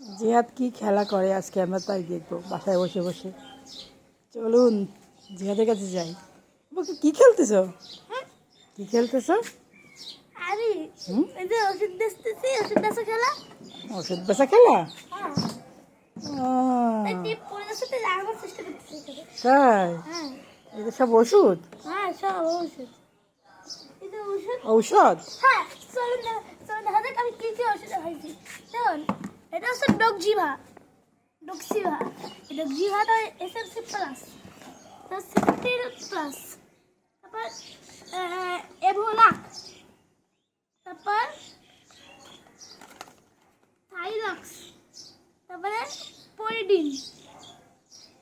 জিহাদ কি খেলা করে আজকে আমরা তাই দেখব বাসায় বসে বসে। চলুন জেহাদের কাছে যাই। বাবা, কি খেলতেছ? কি খেলতেছ? আরে হুম? এই যে ওষুধ বেচতেছি ওষুধ বেচা খেলা? ওষুধ বেচা খেলা? হ্যাঁ। তাই? হ্যাঁ। এটা সব ওষুধ? হ্যাঁ সব ওষুধ। ঔষধ? হ্যাঁ চলুন চলুন আমি কি কি ওষুধ খাইছি। দেখুন এটা হচ্ছে ডগজিভা ডগজিভা এই ডগজিভাটা এসএমসি প্লাস সিক্সটি প্লাস তারপর এভোলাক তারপর থাইলক্স তারপরে পরিডিন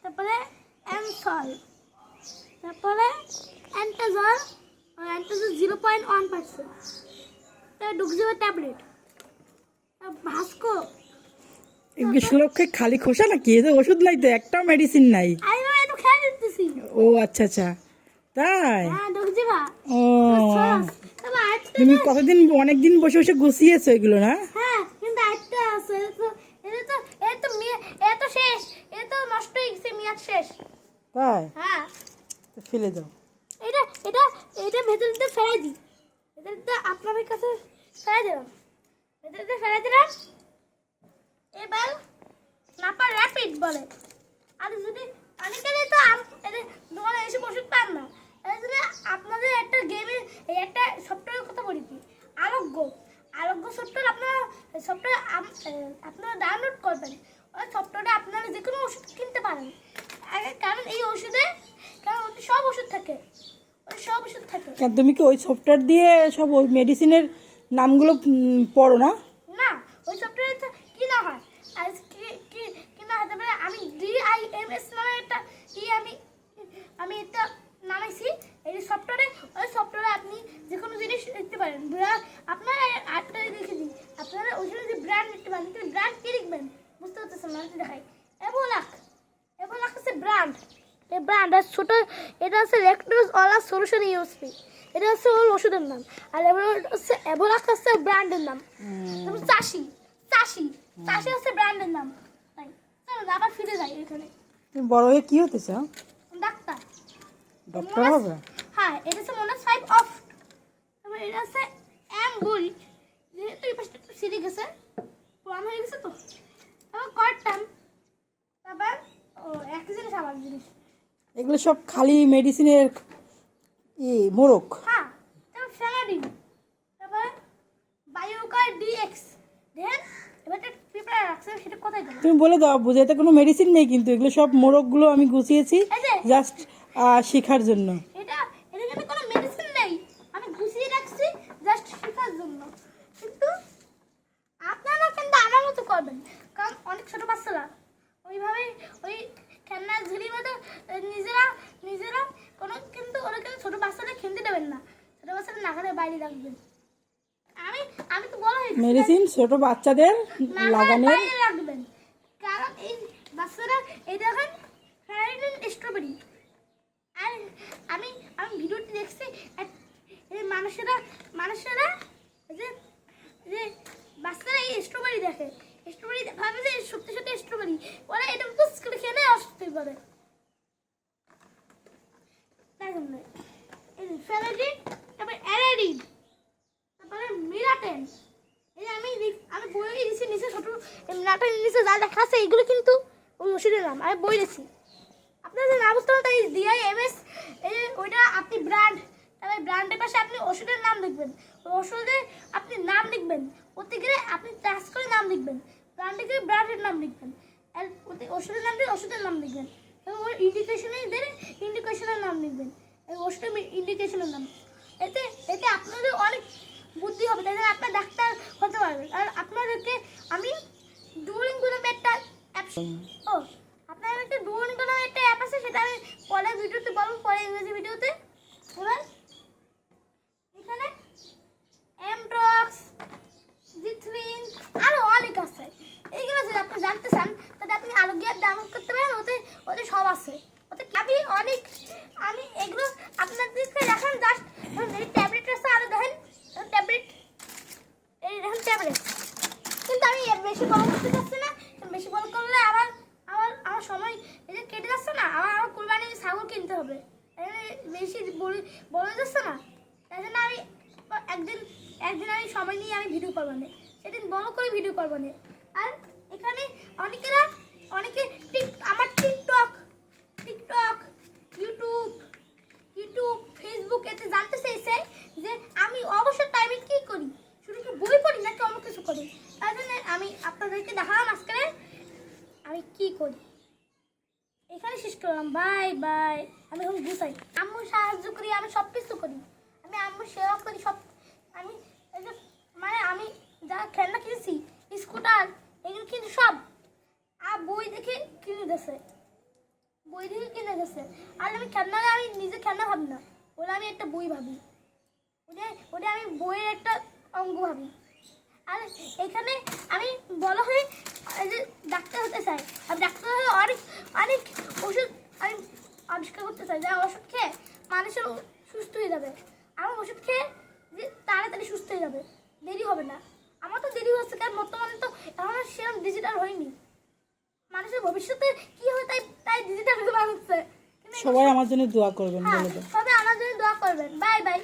তারপরে অ্যামসল তারপরে অ্যান্টাজল। অ্যান্টাজল জিরো পয়েন্ট ওয়ান পার্সেন্ট। ডুকজিও ট্যাবলেট। ভাস্কো এগুলো শ্লোককে খালি খোসা নাকি? এদের ওষুধ নাই। তো একটাও মেডিসিন নাই ও আচ্ছা আচ্ছা। তাই? হ্যাঁ ও। তুমি কতদিন অনেক দিন বসে বসে গুছিয়েছো এগুলো না? হ্যাঁ হয়ে তাই? হ্যাঁ। ফেলে দাও। এটা এটা এটা ভেতর দিয়ে ফেলাই দিই। ভেতর দিয়ে আপনাদের কাছে ফেলাই দিলাম। ভেতর দিয়ে ফেলাই দিলাম। এবার নাপা র্যাপিড বলে। আর যদি অনেকেরই তো এদের দোকানে এসে ওষুধ পান না এই আপনাদের একটা গেমের একটা সফটওয়্যারের কথা বলি কি? আরোগ্য আরোগ্য সফটওয়্যার আপনারা সফটওয়্যার আপনারা ডাউনলোড করবেন। ওই সফটওয়্যারে আপনারা যে কোনো ওষুধ কিনতে পারেন। কারণ এই ওষুধে, কারণ ওতে সব ওষুধ থাকে। ওই সব ওষুধ থাকে। তুমি কি ওই সফটওয়্যার দিয়ে সব ওই মেডিসিনের নামগুলো পড়ো না না ওই সফটওয়্যারে তো কিনা হয় আর কি কি কিনা হতে পারে আমি ডিআইএমএস নামে একটা ই আমি আমি এটা নামাইছি এই সফটওয়্যারে ওই সফটওয়্যারে আপনি যে কোনো জিনিস লিখতে পারেন ব্রা- আপনার আটটা লিখে দিই আপনারা ওইখানে যে ব্র্যান্ড লিখতে পারেন কিন্তু ব্র্যান্ড কি লিখবেন বুঝতে আমি দেখাই এভোলাক হচ্ছে ব্র্যান্ড এই ব্র্যান্ড আর ছোটো এটা হচ্ছে ল্যাকটোজ অলা সলিউশন ইউএসপি এটা হচ্ছে ওর ওষুধের নাম। আর হচ্ছে এভোলাক হচ্ছে ব্র্যান্ডের নাম। চাষি। চাষি। চাষি হচ্ছে ব্র্যান্ডের নাম। চলো আবার ফিরে যাই এখানে। তুমি বড় হয়ে কি হতে চাও? ডাক্তার। ডক্টর হবে? হ্যাঁ এটা হচ্ছে মনে ফাইভ অফ তারপর এটা হচ্ছে এম বুল যেহেতু এই পাশটা একটু সিঁড়ি গেছে। পুরান হয়ে গেছে তো? কয়েকটাম তারপর ও এক জিনিস আবার জিনিস। এগুলো সব খালি মেডিসিনের ই মোরক হ্যাঁ তারপর ফেলাডিন তারপর বায়োকার ডিএক্স দেবো? তুমি বলে দাও বুঝাইতে কোনো মেডিসিন নেই কিন্তু এগুলো সব মোরকগুলো আমি গুছিয়েছি জাস্ট শেখার জন্য। এটা এটা কিন্তু কোনো মেডিসিন নেই। আমি গুছিয়ে রাখছি জাস্ট শেখার জন্য। কিন্তু আপনারা কিন্তু আমার মতো করবেন। ছোট বাচ্চারা। ওইভাবে ওই খেলনার ঝুড়ির মতো নিজেরা নিজেরা কোনো কিন্তু ওরা কিন্তু ছোট বাচ্চাদের খেলতে দেবেন না। ছোট বাচ্চাদের নাগালের বাইরে রাখবেন। আমি আমি তো বলা হয়েছি মেডিসিন ছোট বাচ্চাদের লাগানোর রাখবেন। কারণ এই বাচ্চারা এই দেখেন ফ্যারিডেন স্ট্রবেরি। আর আমি আমি ভিডিওটি দেখছি এই মানুষেরা মানুষেরা যে যে বাচ্চারা এই স্ট্রবেরি দেখে। স্ট্রবেরি ভাবে যে সত্যি সত্যি স্ট্রবেরি ওরা এটা পুস করে খেলে দেখেন না, এই যে ফ্যারাডিন তারপরে তারপরে মিরাটেন এই যে আমি আমি বই দিয়েছি নিচে ছোট নাটের নিচে যা লেখা আছে এগুলো কিন্তু ওষুধের নাম। আমি বই দিয়েছি। আপনাদের না বুঝতে তাই ডিআই এম এস এই ওইটা আপনি ব্র্যান্ড তারপরে ব্র্যান্ডের পাশে আপনি ওষুধের নাম লিখবেন। ওষুধে আপনি নাম লিখবেন। গেলে আপনি চাষ করে নাম লিখবেন। গেলে ব্র্যান্ডের নাম লিখবেন। ওষুধের নাম দিয়ে ওষুধের নাম লিখবেন। এবং ওর ইন্ডিকেশনে দিলে ইন্ডিকেশনের নাম লিখবেন। এই ওষুধের ইন্ডিকেশনের নাম। এতে এতে আপনাদের অনেক বুদ্ধি হবে তাই আপনার ডাক্তার হতে পারবেন আর আপনাদেরকে আমি ডুরিং নামে একটা অ্যাপ ও আপনার একটা ডুরিং নামে একটা অ্যাপ আছে, সেটা আমি পরে ভিডিওতে বলব পরে ইংরেজি ভিডিওতে এবার এখানে এমড্রক্স জিথ্রিন আরও অনেক আছে এইগুলো যদি আপনি জানতে চান তাহলে আপনি আরও গিয়ে ডাউনলোড করতে পারেন ওতে ওতে সব আছে। আমি অনেক আমি এগুলো জাস্ট ট্যাবলেট আছে দেখেন। ট্যাবলেট এই দেখেন ট্যাবলেট কিন্তু আমি বেশি বড় করতে চাচ্ছি না। আমার সময় এই যে কেটে যাচ্ছে না, আমার আমার কুরবানি ছাগল কিনতে হবে। বেশি বলে যাচ্ছে না। তাই জন্য আমি একদিন একদিন আমি সময় নিয়ে আমি ভিডিও করব না। সেদিন বড় করে ভিডিও করব না। আর এখানে অনেকেরা অনেকে টিক আমার ফেসবুক এতে জানতে চেয়েছে যে আমি অবসর টাইমে কি করি? শুধু কি বই পড়ি নাকি অন্য কিছু করি? তাই জন্য আমি আপনাদেরকে দেখালাম আজকে আমি কি করি। এখানে শেষ করলাম। বাই বাই আমি এখন গুছাই। আম্মু সাহায্য করি, আমি সব কিছু করি। আমি আম্মু সেবা করি, সব আমি মানে আমি যা খেলনা কিনেছি, স্কুটার, এগুলো কিন্তু সব আর বই দেখে কিনে দিয়েছে। বই দেখে কিনে গেছে আর আমি খেলনা আমি নিজে খেলনা ভাবি না। ওটা আমি একটা বই ভাবি। ওটা ওটা আমি বইয়ের একটা অঙ্গ ভাবি। আর এখানে আমি বলা হয় যে ডাক্তার হতে চাই। আর ডাক্তার হয়ে অনেক অনেক ওষুধ আমি আবিষ্কার করতে চাই। যা ওষুধ খেয়ে মানুষের সুস্থ হয়ে যাবে। আমার ওষুধ খেয়ে যে তাড়াতাড়ি সুস্থ হয়ে যাবে। দেরি হবে না। আমার তো দেরি হচ্ছে কারণ বর্তমানে তো এখন সেরকম ডিজিটাল হয়নি। মানুষের ভবিষ্যতে কি হবে তাই তাই ডিজিটাল কিন্তু সবাই আমার জন্য দোয়া করবেন হ্যাঁ বলে আমার দোয়া করবেন। Bye bye.